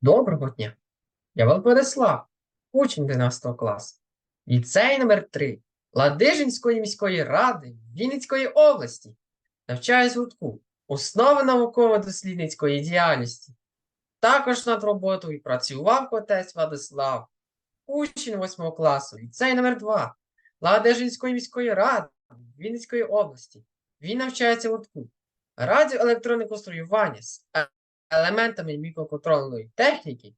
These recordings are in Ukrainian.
Доброго дня! Я Владислав, учень 11 класу, ліцей номер 3 Ладижинської міської ради Вінницької області. Навчаюсь гуртку Основи науково-дослідницької діяльності. Також над роботою працював отець Владислав, учень 8 класу, ліцей номер 2 Ладижинської міської ради Вінницької області. Він навчається гуртку радіоелектронне конструювання з елементами мікроконтрольної техніки,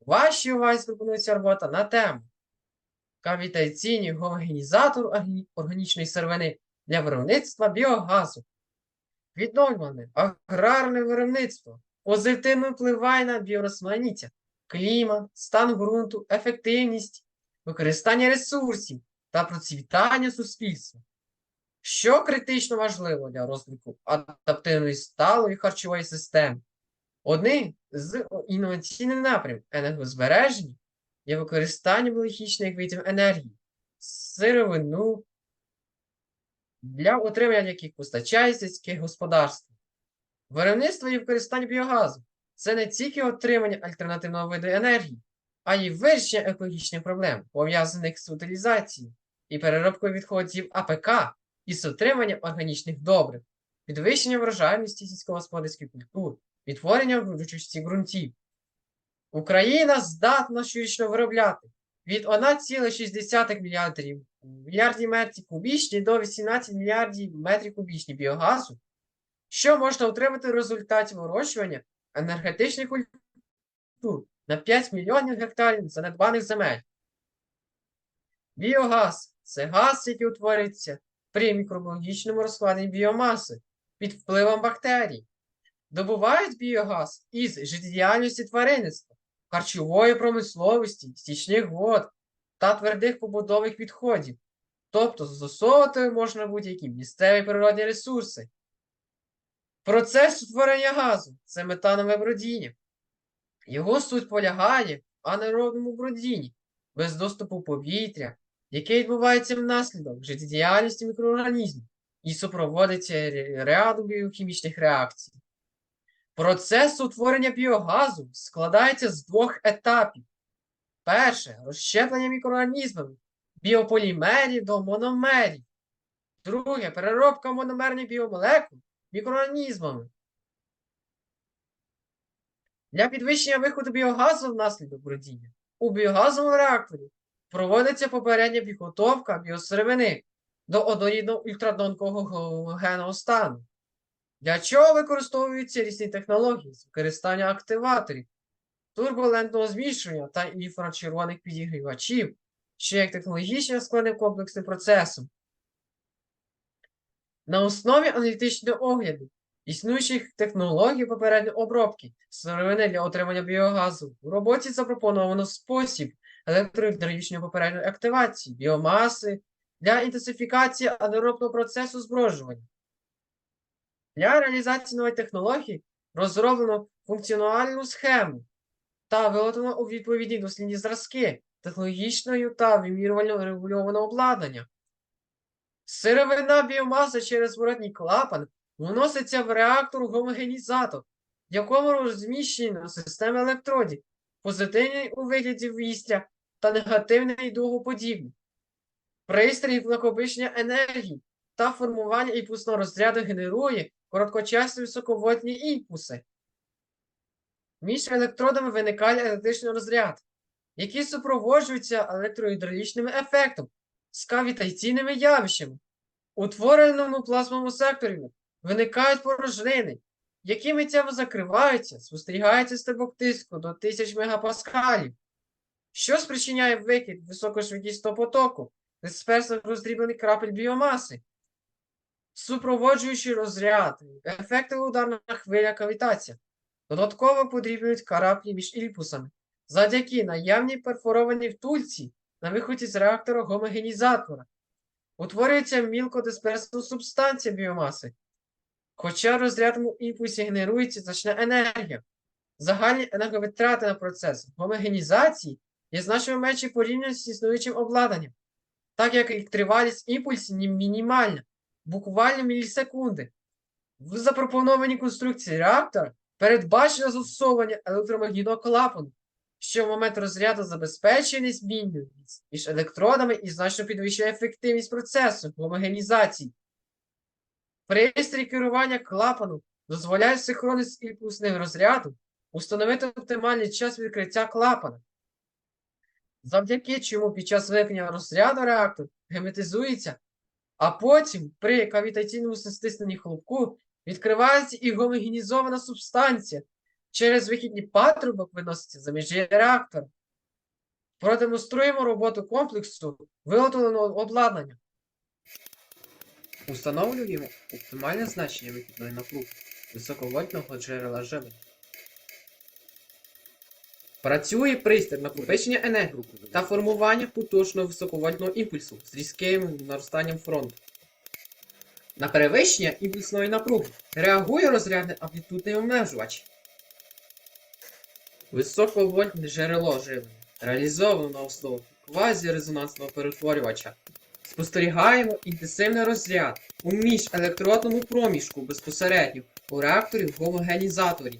вашій увазі пропонується робота на тему кавітаційний гомогенізатор органічної сировини для виробництва біогазу. Відновлюване аграрне виробництво позитивно впливає на біорозманіття, клімат, стан ґрунту, ефективність, використання ресурсів та процвітання суспільства. Що критично важливо для розвитку адаптивної сталої харчової системи? Одним з інноваційних напрямів енергозбереження є використання біологічних видів енергії, сировину, для отримання яких постачає сільське господарство. Виробництво і використання біогазу це не тільки отримання альтернативного виду енергії, а й вирішення екологічних проблем, пов'язаних з утилізацією і переробкою відходів АПК і з отриманням органічних добрив, підвищення врожайності сільськогосподарських культур, відтворення вручості ґрунтів. Україна здатна щорічно виробляти від 1,6 мільярдів мільярдів метрів кубічні до 18 мільярдів метрів кубічні біогазу, що можна отримати в результаті вирощування енергетичних культур на 5 мільйонів гектарів занедбаних земель. Біогаз це газ, який утворюється при мікробіологічному розкладенні біомаси під впливом бактерій. Добувають біогаз із життєдіяльності тваринництва, харчової промисловості, стічних вод та твердих побутових відходів. Тобто застосовувати можна будь-які місцеві природні ресурси. Процес утворення газу це метанове бродіння. Його суть полягає в анаеробному бродінні без доступу повітря, яке відбувається внаслідок життєдіяльності мікроорганізмів і супроводиться рядом біохімічних реакцій. Процес утворення біогазу складається з двох етапів. Перше розщеплення мікроорганізмами біополімерів до мономерів. Друге переробка мономерних біомолекул мікроорганізмами. Для підвищення виходу біогазу внаслідок бродіння у біогазовому реакторі проводиться попередня підготовка біосировини до однорідного ультратонкого гомогенного стану. Для чого використовуються різні технології з використання активаторів, турбулентного змішування та інфрачервоних підігрівачів, що є технологічно складним комплексним процесом. На основі аналітичного огляду існуючих технологій попередньої обробки сировини для отримання біогазу у роботі запропоновано спосіб електрогідравлічної попередньої активації біомаси для інтенсифікації анаеробного процесу зброджування. Для реалізації нової технології розроблено функціональну схему та виготовлено у відповідні дослідні зразки технологічною та вимірювально регульованого обладнання. Сировина біомаси через зворотній клапан вноситься в реактор-гомогенізатор, в якому розміщена система електродів, позитивний у вигляді вістря та негативний дугоподібний. Пристрій накопичення енергії та формування імпульсного розряду генерує короткочасні високовольтні імпульси. Між електродами виникає електричний розряд, який супроводжується електрогідравлічним ефектом з кавітаційними явищами. У твореному плазмовому секторі виникають порожнини, які миттєво закриваються, спостерігається стрибок тиску до 1000 мегапаскалів, що спричиняє викид високошвидкісного потоку дисперсних роздріблених крапель біомаси, супроводжуючи розряд, ефектова ударна хвиля кавітація. Додатково подрібнюють караплі між імпульсами, завдяки наявній перфорованій втульці на виході з реактора гомогенізатора. Утворюється мілкодисперсна субстанція біомаси. Хоча в розрядному імпульсі генерується значна енергія, загальні енерговитрати на процес гомогенізації є значно менші порівняно з існуючим обладнанням, так як і тривалість імпульсів мінімальна, буквально мілісекунди. В запропонованій конструкції реактора Передбачено застосовування електромагнітного клапану, що в момент розряду забезпечує незмінну між електродами і значно підвищує ефективність процесу гомогенізації. Пристрій керування клапану дозволяє синхронно з імпульсним розрядом установити оптимальний час відкриття клапана, завдяки чому під час виникнення розряду реактор герметизується, а потім при кавітаційному стисненні хлопку відкривається і гомогенізована субстанція. Через вихідний патрубок виноситься за межі реактора. Продемонструємо роботу комплексу виготовленого обладнання. Установлюємо оптимальне значення вихідної напруги високовольтного джерела живлення. Працює пристрій накопичення енергії та формування потужного високовольтного імпульсу з різким наростанням фронту. На перевищення імпульсної напруги реагує розрядний амплітудний обмежувач. Високовольтне джерело живлення реалізовано на основі квазірезонансного перетворювача. Спостерігаємо інтенсивний розряд у міжелектродному проміжку безпосередньо у реакторі в гомогенізаторі.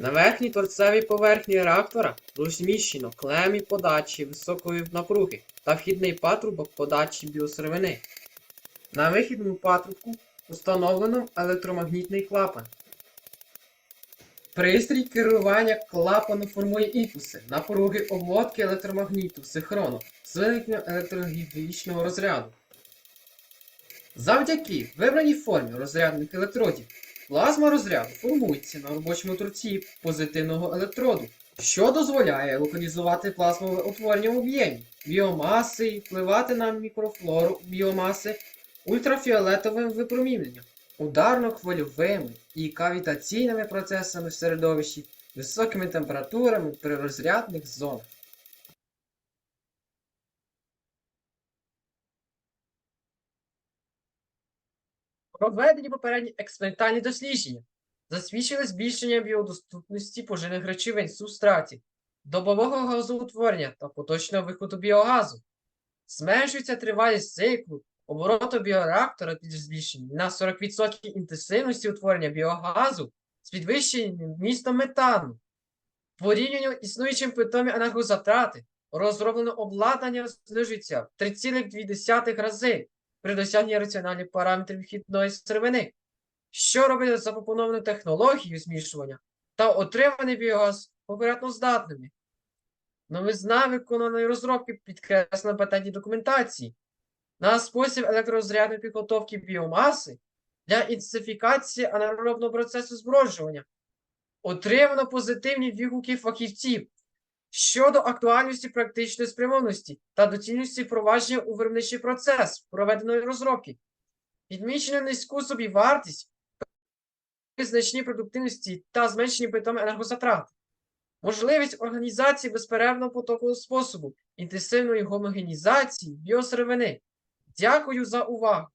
На верхній торцевій поверхні реактора розміщено клемі подачі високої напруги та вхідний патрубок подачі біосировини. На вихідному патрубку установлено електромагнітний клапан. Пристрій керування клапану формує імпульси напруги обводки електромагніту синхронно з виникненням електрогідравлічного розряду. Завдяки вибраній формі розрядних електродів плазма розряду формується на робочому торці позитивного електроду, що дозволяє локалізувати плазмове утворення в об'ємі біомаси і впливати на мікрофлору біомаси ультрафіолетовим випроміненням, ударно-хвильовими і кавітаційними процесами в середовищі, високими температурами при розрядних зонах. Проведені попередні експериментальні дослідження засвідчили збільшення біодоступності поживних речовин субстратів, добового газоутворення та поточного виходу біогазу. Зменшується тривалість циклу обороту біореактора під збільшенням на 40% інтенсивності утворення біогазу з підвищенням вмістом метану. Порівнянню існуючим питомі енергозатрати розроблено обладнання знижується в 3,2 рази при досягненні раціональних параметрів вхідної сировини, що робить запропоновану технологію змішування та отриманий біогаз конкурентоздатними. Новизна виконаної розробки підкреслена патентній документації на спосіб електророзрядної підготовки біомаси для інтенсифікації анаеробного процесу зброджування. Отримано позитивні відгуки фахівців щодо актуальності практичної спрямованості та доцільності впровадження у виробничий процес проведеної розробки. Відмічено низьку собівартість, значні продуктивності та зменшені питоми енергозатрат. Можливість організації безперервного потоку способу інтенсивної гомогенізації біосировини. Дякую за увагу!